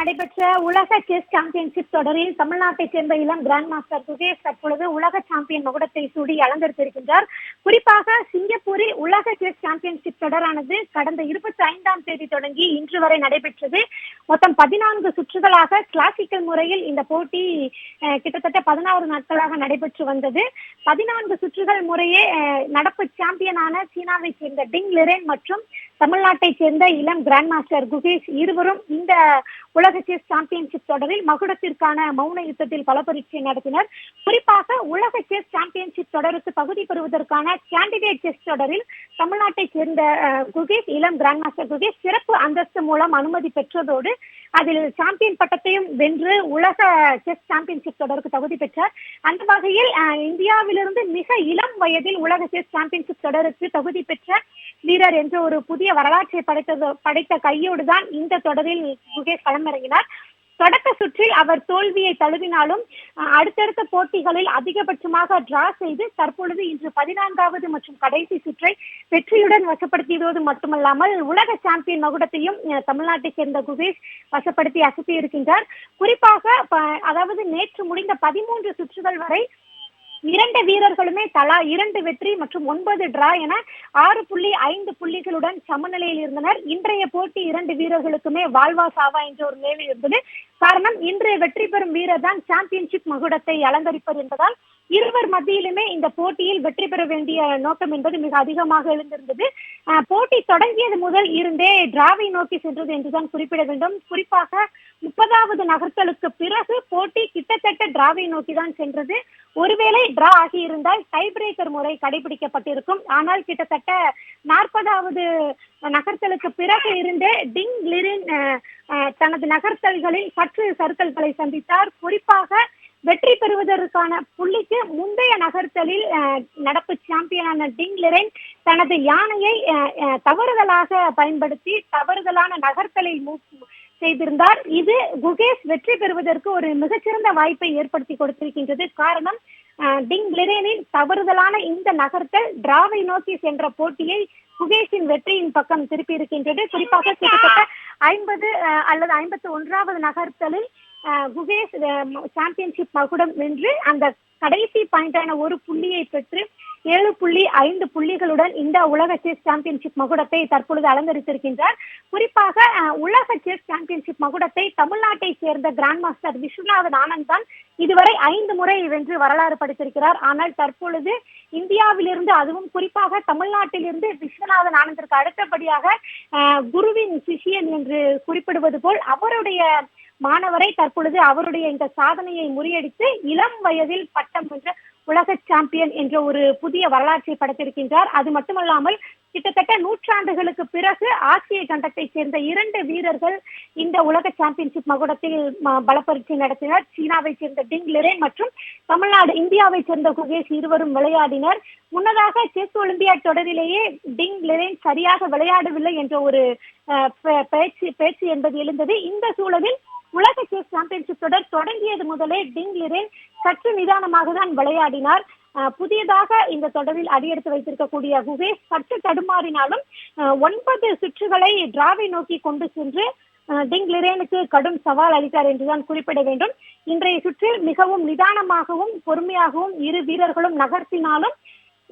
நடைபெற்ற உலக chess championship தொடரில் தமிழ்நாட்டைச் சேர்ந்த இளம் கிராண்ட் மாஸ்டர் சுகேஷ் தற்பொழுது உலக சாம்பியன் மகுடத்தை சூடி அலங்கரித்திருக்கின்றார். குறிப்பாக சிங்கப்பூரில் உலக செஸ் சாம்பியன்ஷிப் தொடரானது கடந்த இருபத்தி ஐந்தாம் தேதி தொடங்கி இன்று வரை நடைபெற்றது. மொத்தம் பதினான்கு சுற்றுகளாக கிளாசிக்கல் முறையில் இந்த போட்டி கிட்டத்தட்ட பதினாறு நாட்களாக நடைபெற்று வந்தது. பதினான்கு சுற்றுகள் முறையே நடப்பு சாம்பியனான சீனாவைச் சேர்ந்த டிங் லிரேன் மற்றும் தமிழ்நாட்டைச் சேர்ந்த இளம் கிராண்ட் மாஸ்டர் குகேஷ் இருவரும் இந்த உலக செஸ் சாம்பியன்ஷிப் தொடரில் மகுடத்திற்கான மௌன யுத்தத்தில் பல பரீட்சை நடத்தினர். குறிப்பாக உலக செஸ் சாம்பியன்ஷிப் தொடருக்கு தகுதி பெறுவதற்கான கேண்டிடேட் செஸ் தொடரில் தமிழ்நாட்டை சேர்ந்த குகேஷ் இளம் கிராண்ட் மாஸ்டர் குகேஷ் சிறப்பு அந்தஸ்து மூலம் அனுமதி பெற்றதோடு அதில் சாம்பியன் பட்டத்தையும் வென்று உலக செஸ் சாம்பியன்ஷிப் தொடருக்கு தகுதி பெற்றார். அந்த வகையில் இந்தியாவிலிருந்து மிக இளம் வயதில் உலக செஸ் சாம்பியன்ஷிப் தொடருக்கு தகுதி பெற்ற வீரர் என்ற ஒரு புதிய வரலாற்றை படைத்தது படைத்த கையோடு தான் இந்த தொடரில் குகேஷ் களமிறங்கினார். தொடக்க சுற்றில் அவர் தோல்வியை தழுவினாலும் அடுத்தடுத்த போட்டிகளில் அதிகபட்சமாக டிரா செய்து தற்பொழுது இன்று பதினான்காவது மற்றும் கடைசி சுற்றை வெற்றியுடன் வசப்படுத்தியதோடு மட்டுமல்லாமல் உலக சாம்பியன் மகுடத்தையும் தமிழ்நாட்டை சேர்ந்த குகேஷ் வசப்படுத்தி அசத்தி இருக்கின்றார் குறிப்பாக அதாவது நேற்று முடிந்த பதிமூன்று சுற்றுகள் வரை இரண்டு வீரர்களுமே தலா இரண்டு வெற்றி மற்றும் ஒன்பது டிரா என ஆறு புள்ளி ஐந்து புள்ளிகளுடன் சமநிலையில் இருந்தனர். இன்றைய போட்டி இரண்டு வீரர்களுக்குமே வாழ்வா சாவா என்ற ஒரு நிலையில் இருந்தது. காரணம் இன்றைய வெற்றி பெறும் வீரர் தான் சாம்பியன்ஷிப் மகுடத்தை அலங்கரிப்பர் என்பதால் இருவர் மத்தியிலுமே இந்த போட்டியில் வெற்றி பெற வேண்டிய நோக்கம் என்பது மிக அதிகமாக எழுந்திருந்தது. போட்டி தொடங்கியது முதல் இருந்தே டிராவை நோக்கி சென்றது என்றுதான் குறிப்பிட வேண்டும். குறிப்பாக முப்பதாவது நகர்த்தலுக்கு பிறகு போட்டி கிட்டத்தட்ட டிராவை நோக்கி தான் சென்றது. ஒருவேளை டிரா ஆகியிருந்தால் டை பிரேக்கர் முறை கடைபிடிக்கப்பட்டிருக்கும். ஆனால் கிட்டத்தட்ட நாற்பதாவது நகர்த்தலுக்கு பிறகு இருந்தே டிங் லிரின் தனது நகர்த்தல்களில் சற்று சறுக்கல்களை சந்தித்தார். குறிப்பாக வெற்றி பெறுவதற்கான புள்ளிக்கு முந்தைய நகர்த்தலில் அஹ், நடப்பு சாம்பியனான டிங் லிரென் தனது யானையை அஹ், தவறுதலாக பயன்படுத்தி தவறுதலான நகர்த்தலை செய்திருந்தார். இது குகேஷ் வெற்றி பெறுவதற்கு ஒரு மிகச்சிறந்த வாய்ப்பை ஏற்படுத்தி கொடுத்திருக்கின்றது. காரணம் டிங் லிரேனின் தவறுதலான இந்த நகர்த்தல் டிராவை நோக்கி சென்ற போட்டியை குகேஷின் வெற்றியின் பக்கம் திருப்பி இருக்கின்றது. குறிப்பாக கிட்டத்தட்ட ஐம்பது அல்லது ஐம்பத்தி ஒன்றாவது நகர்த்தலில் குகேஷ் சாம்பியன்ஷிப் மகுடம் வென்று அந்த கடைசி பாயிண்டான ஒரு புள்ளியை பெற்று ஏழு புள்ளி ஐந்து புள்ளிகளுடன் இந்த உலக செஸ் சாம்பியன்ஷிப் மகுடத்தை தற்பொழுது அலங்கரித்திருக்கின்றார். குறிப்பாக உலக செஸ் சாம்பியன்ஷிப் மகுடத்தை தமிழ்நாட்டை சேர்ந்த கிராண்ட் மாஸ்டர் விஸ்வநாதன் ஆனந்த் தான் இதுவரை ஐந்து முறை வென்று வரலாறு படைத்திருக்கிறார். ஆனால் தற்பொழுது இந்தியாவிலிருந்து அதுவும் குறிப்பாக தமிழ்நாட்டிலிருந்து விஸ்வநாதன் ஆனந்திற்கு அடுத்தபடியாக குருவின் சிஷியன் என்று குறிப்பிடுவது போல் அவருடைய மாணவரை தற்பொழுது அவருடைய இந்த சாதனையை முறியடித்து இளம் வயதில் பட்டம் வென்ற உலக சாம்பியன் என்ற ஒரு புதிய வரலாற்றை படைத்திருக்கின்றார். அது மட்டுமல்லாமல் கிட்டத்தட்ட நூற்றாண்டுகளுக்கு பிறகு ஆசிய கண்டத்தை சேர்ந்த இரண்டு வீரர்கள் இந்த உலக சாம்பியன்ஷிப் மகுடத்தில் ம- பலப்பரீட்சை நடத்தினர். சீனாவை சேர்ந்த டிங் லிரே மற்றும் தமிழ்நாடு இந்தியாவை சேர்ந்த குகேஷ் இருவரும் விளையாடினர். முன்னதாக செஸ் ஒலிம்பியாட் தொடரிலேயே டிங் லிரேன் சரியாக விளையாடவில்லை என்ற ஒரு அஹ், பே- பேச்சு பேச்சு என்பது எழுந்தது. இந்த சூழலில் உலக செஸ் சாம்பியன்ஷிப் தொடர் தொடங்கியது முதலே டிங் லிரேன் சற்று நிதானமாக தான் விளையாடினார் புதியதாக இந்த தொடரில் அடியெடுத்து வைத்திருக்கக்கூடிய குகேஷ் சற்று தடுமாறினாலும் ஒன்பது சுற்றுகளை டிராவை நோக்கி கொண்டு சென்று டிங் லிரேனுக்கு கடும் சவால் அளித்தார் என்றுதான் குறிப்பிட வேண்டும். இன்றைய சுற்றில் மிகவும் நிதானமாகவும் பொறுமையாகவும் இரு வீரர்களும் நகர்த்தினாலும்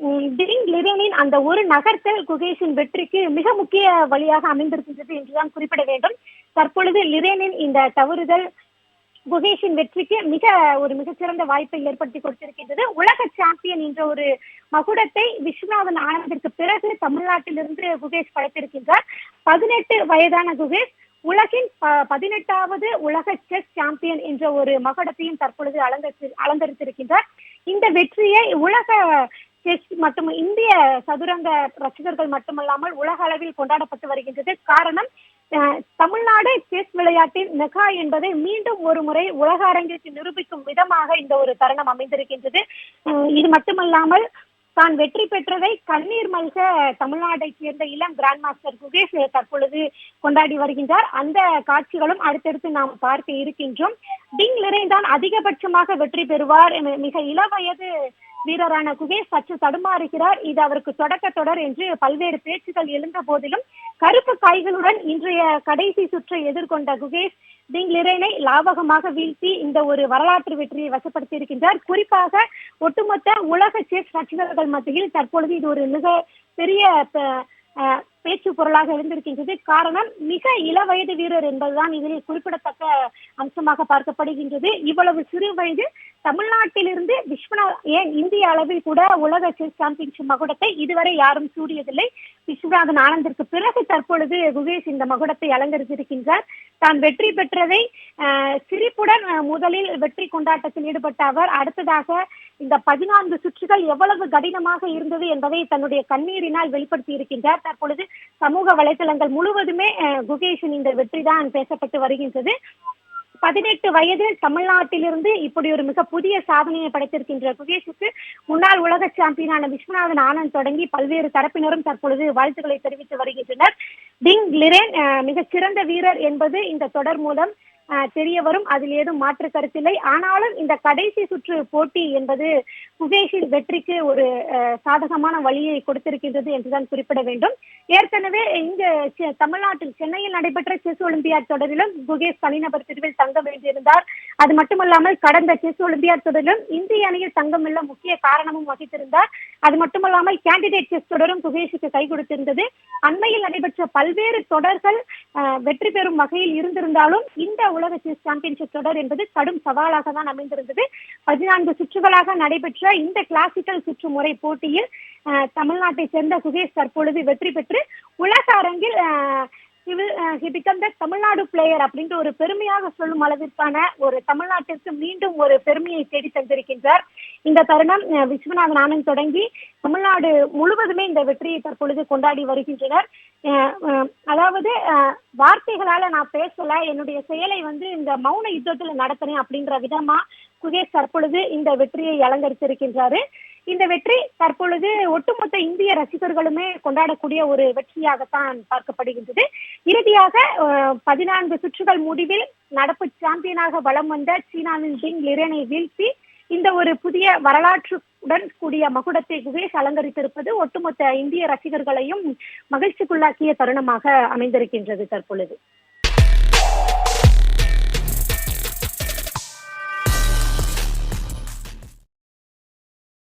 லிரேனின் அந்த ஒரு நகர்த்தல் குகேஷின் வெற்றிக்கு மிக முக்கிய வழியாக அமைந்திருக்கின்றது என்றுதான் குறிப்பிட வேண்டும். தற்பொழுது லிரேனின் இந்த தவறுதல் குகேஷின் வெற்றிக்கு மிக ஒரு மிகச்சிறந்த வாய்ப்பை ஏற்படுத்தி கொடுத்திருக்கின்றது. உலக சாம்பியன் என்ற ஒரு மகுடத்தை விஸ்வநாதன் ஆனந்திற்கு பிறகு தமிழ்நாட்டிலிருந்து குகேஷ் படைத்திருக்கின்றார். பதினெட்டு வயதான குகேஷ் உலகின் ப- பதினெட்டாவது உலக செஸ் சாம்பியன் என்ற ஒரு மகுடத்தையும் தற்பொழுது அலங்கரித்து அலங்கரித்திருக்கின்றார். இந்த வெற்றியை உலக செஸ் மற்றும் இந்திய சதுரங்க ரசிகர்கள் மட்டுமல்லாமல் உலக அளவில் கொண்டாடப்பட்டு வருகின்றது. காரணம் தமிழ்நாடு செஸ் விளையாட்டின் மெகா என்பதை மீண்டும் ஒரு முறை உலக அரங்கிற்கு நிரூபிக்கும் விதமாக இந்த ஒரு தருணம் அமைந்திருக்கின்றது. இது மட்டுமல்லாமல் தான் வெற்றி பெற்றதை கண்ணீர் மல்க தமிழ்நாட்டை சேர்ந்த இளம் கிராண்ட் மாஸ்டர் குகேஷ் தற்பொழுது கொண்டாடி வருகின்றார். அந்த காட்சிகளும் அடுத்தடுத்து நாம் பார்க்க இருக்கின்றோம். டிங் லிரேன் தான் அதிகபட்சமாக வெற்றி பெறுவார். என மிக இளவயது வீரரான குகேஷ் சற்று தடுமாறுகிறார். இது அவருக்கு தொடக்க தொடர் என்று பல்வேறு பேச்சுகள் எழுந்த போதிலும் கருப்பு காய்களுடன் இன்றைய கடைசி சுற்றை எதிர்கொண்ட குகேஷ் டிங் லிரேனை லாபகமாக வீழ்த்தி இந்த ஒரு வரலாற்று வெற்றியை வசப்படுத்தி இருக்கின்றார் குறிப்பாக ஒட்டுமொத்த உலக செஸ் ரசிகர்கள் மத்தியில் தற்பொழுது இது ஒரு மிக பெரிய பேச்சு பொருளாக இருந்திருக்கின்றது. காரணம் மிக இள வயது வீரர் என்பதுதான் இதில் குறிப்பிடத்தக்க அம்சமாக பார்க்கப்படுகின்றது. இவ்வளவு சிறு வயது தமிழ்நாட்டிலிருந்து விஸ்வநா ஏன் இந்திய அளவில் கூட உலக செஸ் சாம்பியன்ஷிப் மகுடத்தை இதுவரை யாரும் சூடியதில்லை. விஸ்வநாதன் ஆனந்திற்கு பிறகு தற்பொழுது குகேஷ் இந்த மகுடத்தை அலங்கரித்திருக்கின்றார். தான் வெற்றி பெற்றதை சிரிப்புடன் முதலில் வெற்றி கொண்டாட்டத்தில் ஈடுபட்ட அவர் அடுத்ததாக இந்த பதினான்கு சுற்றுகள் எவ்வளவு கடினமாக இருந்தது என்பதை தன்னுடைய கண்ணீரினால் வெளிப்படுத்தி இருக்கின்றார் தற்பொழுது சமூக வலைதளங்கள் முழுவதுமே குகேஷின் இந்த வெற்றி தான் பேசப்பட்டு வருகின்றது. பதினெட்டு வயதில் தமிழ்நாட்டிலிருந்து இப்படி ஒரு மிக புதிய சாதனையை படைத்திருக்கின்ற குகேஷுக்கு முன்னாள் உலக சாம்பியனான விஸ்வநாதன் ஆனந்த் தொடங்கி பல்வேறு தரப்பினரும் தற்பொழுது வாழ்த்துக்களை தெரிவித்து வருகின்றனர். டிங் லிரேன் அஹ், மிகச் சிறந்த வீரர் என்பது இந்த தொடர் மூலம் தெரிய வரும் அதில் ஏதும் மாற்று கருத்தில்லை. ஆனாலும் இந்த கடைசி சுற்று போட்டி என்பது சுகேஷின் வெற்றிக்கு ஒரு சாதகமான வழியை கொடுத்திருக்கின்றது என்றுதான் குறிப்பிட வேண்டும். ஏற்கனவே இந்த தமிழ்நாட்டில் சென்னையில் நடைபெற்ற செஸ் ஒலிம்பியாட் தொடரிலும் குகேஷ் தனிநபர் பிரிவில் தங்க வேண்டியிருந்தார் அது மட்டுமல்லாமல் கடந்த செஸ் ஒலிம்பியாட் தொடரிலும் இந்திய அணியில் தங்கம் வெல்ல முக்கிய காரணமும் வகித்திருந்தார். அது மட்டுமல்லாமல் கேண்டிடேட் செஸ் தொடரும் குகேஷுக்கு கை கொடுத்திருந்தது. அண்மையில் நடைபெற்ற பல்வேறு தொடர்கள் வெற்றி பெறும் வகையில் இருந்திருந்தாலும் இந்த உலக செஸ் சாம்பியன்ஷிப் தொடர் என்பது கடும் சவாலாக தான் அமைந்திருந்தது. பதினான்கு சுற்றுகளாக நடைபெற்ற இந்த கிளாசிக்கல் சுற்றுமுறை போட்டியில் தமிழ்நாட்டை சேர்ந்த சுகேஷ் தற்பொழுது வெற்றி பெற்று உலக அரங்கில் பிகம் த தமிழ்நாடு பிளேயர் அப்படின்ற ஒரு பெருமையாக சொல்லும் அளவிற்கான ஒரு தமிழ்நாட்டிற்கு மீண்டும் ஒரு பெருமையை தேடி தந்திருக்கின்றார். இந்த தருணம் விஸ்வநாதன் ஆனந்த் தொடங்கி தமிழ்நாடு முழுவதுமே இந்த வெற்றியை தற்பொழுது கொண்டாடி வருகின்றனர். அஹ், அதாவது அஹ், வார்த்தைகளால நான் பேசல என்னுடைய செயலை வந்து இந்த மௌன யுத்தத்துல நடத்தினேன் அப்படின்ற விதமா குகேஷ் தற்பொழுது இந்த வெற்றியை அலங்கரித்திருக்கின்றாரு. இந்த வெற்றி தற்பொழுது ஒட்டுமொத்த இந்திய ரசிகர்களுமே கொண்டாடக்கூடிய ஒரு வெற்றியாகத்தான் பார்க்கப்படுகின்றது. இறுதியாக பதினான்கு சுற்றுகள் முடிவில் நடப்பு சாம்பியனாக வலம் வந்த சீனாவின் பிங் லிரனை வீழ்த்தி இந்த ஒரு புதிய வரலாற்றுடன் கூடிய மகுடத்தை குகேஷ் அலங்கரித்திருப்பது ஒட்டுமொத்த இந்திய ரசிகர்களையும் மகிழ்ச்சிக்குள்ளாக்கிய தருணமாக அமைந்திருக்கின்றது தற்பொழுது.